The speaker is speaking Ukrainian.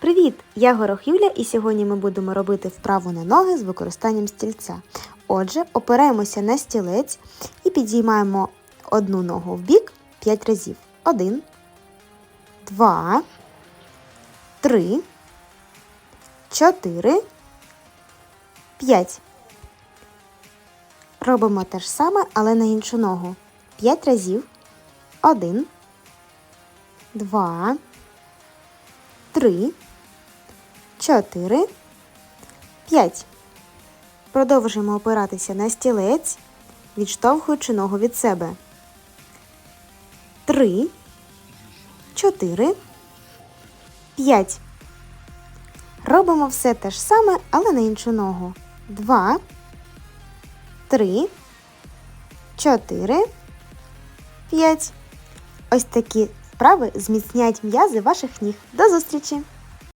Привіт! Я Горох Юля, і сьогодні ми будемо робити вправу на ноги з використанням стільця. Отже, опираємося на стілець і підіймаємо одну ногу в бік 5 разів. Один, два, три, чотири, п'ять. Робимо те ж саме, але на іншу ногу. 5 разів. Один, два, три, чотири, п'ять. Продовжуємо опиратися на стілець, відштовхуючи ногу від себе. Три, чотири, п'ять. Робимо все те ж саме, але на іншу ногу. Два, три, чотири, п'ять. Ось такі вправи зміцняють м'язи ваших ніг. До зустрічі!